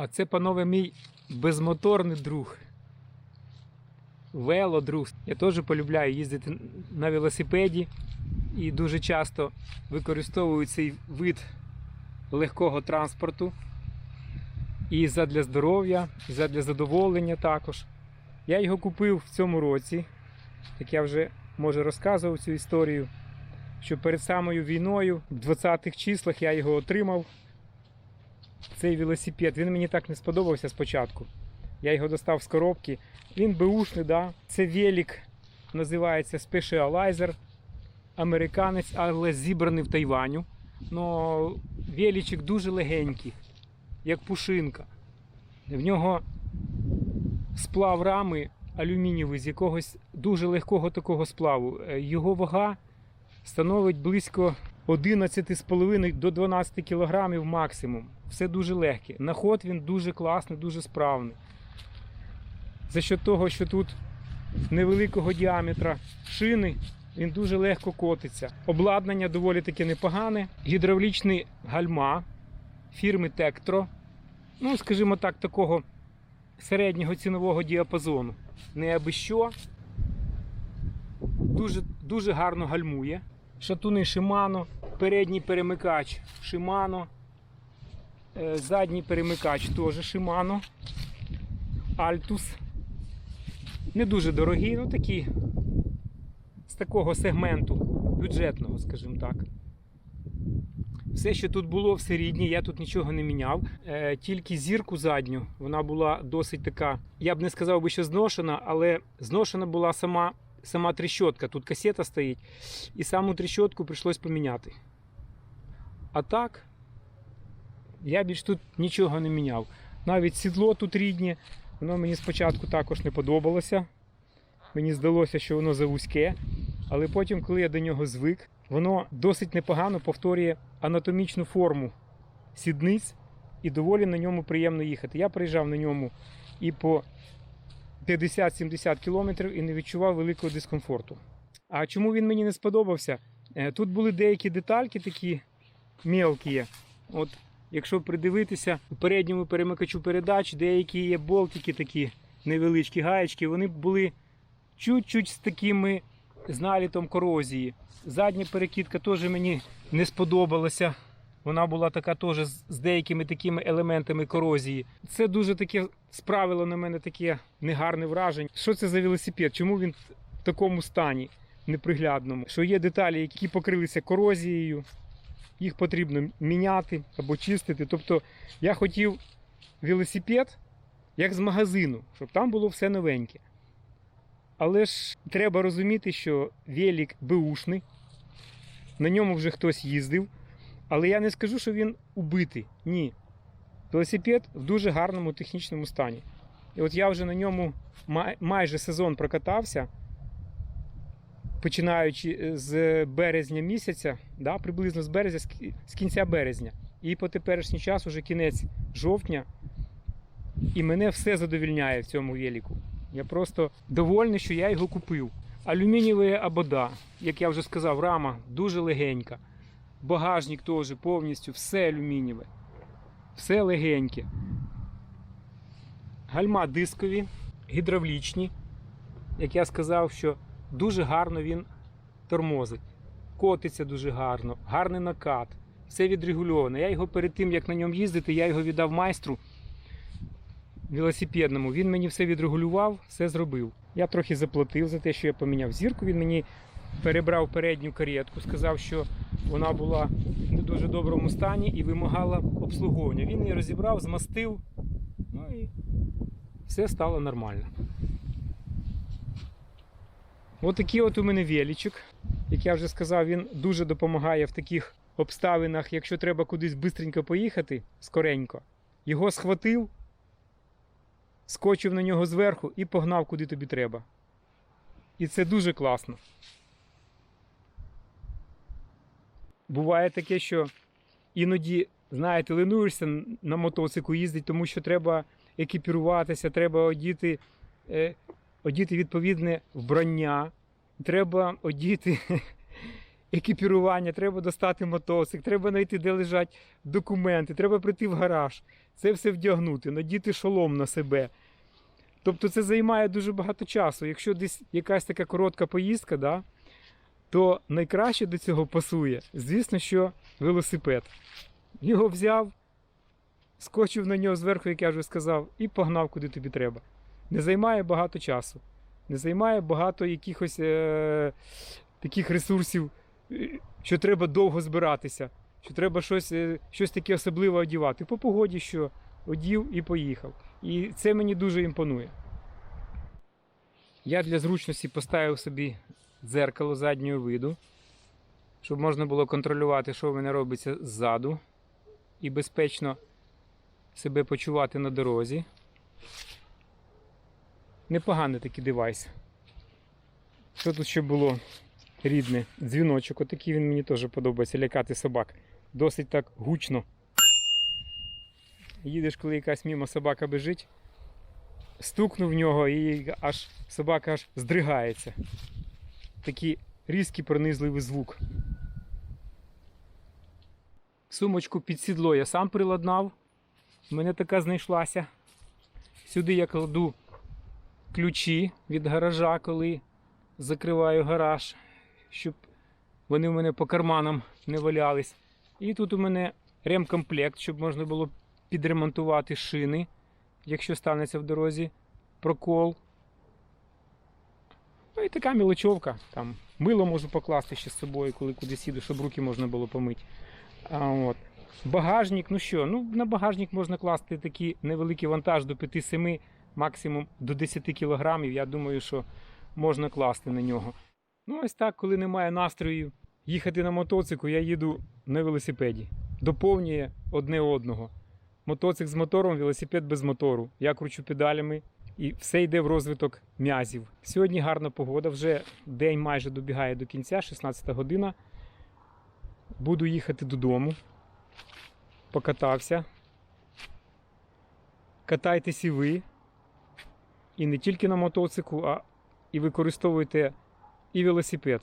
А це, панове, мій безмоторний друг. Велодруг. Я теж полюбляю їздити на велосипеді і дуже часто використовую цей вид легкого транспорту. І задля здоров'я, і задля задоволення також. Я його купив в цьому році, як я вже може розказував цю історію, що перед самою війною, в 20-х числах, я його отримав. Цей велосипед. Він мені так не сподобався спочатку. Я його достав з коробки. Він беушний, да. Це велик, називається Specializer. Американець, але зібраний в Тайваню. Но величик дуже легенький, як пушинка. В нього сплав рами алюмінієвий з якогось дуже легкого такого сплаву. Е, Його вага становить близько 11,5 до 12 кг максимум. Все дуже легке. На ход він дуже класний, дуже справний. За що того, що тут невеликого діаметра шини, він дуже легко котиться. Обладнання доволі таки непогане. Гідравлічний гальма фірми Tektro. Ну, скажімо так, такого середнього цінового діапазону. Не аби що. Дуже, дуже гарно гальмує. Шатуни Shimano, передній перемикач Shimano, е, задній перемикач теж Shimano, Altus. Не дуже дорогі, ну такі з такого сегменту бюджетного, скажімо так. Все, що тут було, все рідні, я тут нічого не міняв. Е, тільки зірку задню, вона була досить така, я б не сказав би, що зношена, але зношена була сама, сама тріщотка. Тут касета стоїть, і саму тріщотку прийшлось поміняти. А так, я більш тут нічого не міняв. Навіть сідло тут ріднє, воно мені спочатку також не подобалося. Мені здалося, що воно завузьке, але потім, коли я до нього звик, воно досить непогано повторює анатомічну форму сідниць і доволі на ньому приємно їхати. Я приїжджав на ньому і по 50-70 кілометрів і не відчував великого дискомфорту. А чому він мені не сподобався? Е, Тут були деякі детальки такі мелкі. От якщо придивитися у передньому перемикачу передач, деякі є болтики такі невеличкі гаєчки, вони були чуть-чуть з такими з налітом корозії. Задня перекидка теж мені не сподобалася. Вона була така теж з деякими такими елементами корозії. Це дуже таке справило на мене таке негарне враження. Що це за велосипед? Чому він в такому стані неприглядному? Що є деталі, які покрилися корозією, їх потрібно міняти або чистити. Тобто я хотів велосипед як з магазину, щоб там було все новеньке. Але ж треба розуміти, що велик беушний, на ньому вже хтось їздив. Але я не скажу, що він убитий. Ні. Велосипед в дуже гарному технічному стані. І от я вже на ньому майже сезон прокатався, починаючи з березня місяця, да, приблизно з березня, з кінця березня. І по теперішній час уже кінець жовтня. І мене все задовільняє в цьому велику. Я просто довольний, що я його купив. Алюмінієва обода, як я вже сказав, рама дуже легенька. Багажник теж повністю все алюмінієве. Все легеньке. Гальма дискові, гідравлічні. Як я сказав, що дуже гарно він тормозить. Котиться дуже гарно, гарний накат. Все відрегульовано. Я його перед тим, як на ньому їздити, я його віддав майстру велосипедному. Він мені все відрегулював, все зробив. Я трохи заплатив за те, що я поміняв зірку. Він мені перебрав передню каретку, сказав, що вона була в не дуже доброму стані і вимагала обслуговування. Він її розібрав, змастив, ну і все стало нормально. От такий от у мене величик. Як я вже сказав, він дуже допомагає в таких обставинах, якщо треба кудись швидко поїхати, скоренько. Його схватив, скочив на нього зверху і погнав куди тобі треба. І це дуже класно. Буває таке, що іноді, знаєте, ленуєшся на мотоциклу їздити, тому що треба екіпіруватися, треба одіти, е, одіти відповідне вбрання, треба одіти екіпірування, треба достати мотоцикл, треба знайти, де лежать документи, треба прийти в гараж. це все вдягнути, надіти шолом на себе. Тобто це займає дуже багато часу. Якщо десь якась така коротка поїздка, да, то найкраще до цього пасує, звісно, що велосипед. Його взяв, скочив на нього зверху, як я вже сказав, і погнав, куди тобі треба. Не займає багато часу, не займає багато якихось е- таких ресурсів, е, що треба довго збиратися, що треба щось, е, щось таке особливе одягати. По погоді, що одів і поїхав. І це мені дуже імпонує. Я для зручності поставив собі дзеркало заднього виду, щоб можна було контролювати, що в мене робиться ззаду, і безпечно себе почувати на дорозі. Непоганий такий девайс. Що тут ще було рідне? Дзвіночок, отакий він мені теж подобається лякати собак. Досить так гучно. Їдеш, коли якась мімо собака біжить, стукнув в нього і аж собака аж здригається. Такий різкий пронизливий звук. Сумочку під сідло я сам приладнав. У мене така знайшлася. Сюди я кладу ключі від гаража, коли закриваю гараж, щоб вони в мене по карманам не валялись. І тут у мене ремкомплект, щоб можна було підремонтувати шини, якщо станеться в дорозі прокол. Ну і така мілочовка. Там мило можу покласти ще з собою, коли кудись їду, щоб руки можна було помити. А, от. Багажник, ну що, ну на багажник можна класти такий невеликий вантаж до 5-7, максимум до 10 кілограмів. Я думаю, що можна класти на нього. Ну, ось так, коли немає настрою їхати на мотоциклу, я їду на велосипеді. Доповнює одне одного. Мотоцикл з мотором, велосипед без мотору. Я кручу педалями і все йде в розвиток м'язів. Сьогодні гарна погода, вже день майже добігає до кінця, 16 година. Буду їхати додому. Покатався. Катайтесь і ви. І не тільки на мотоциклу, а і використовуйте і велосипед.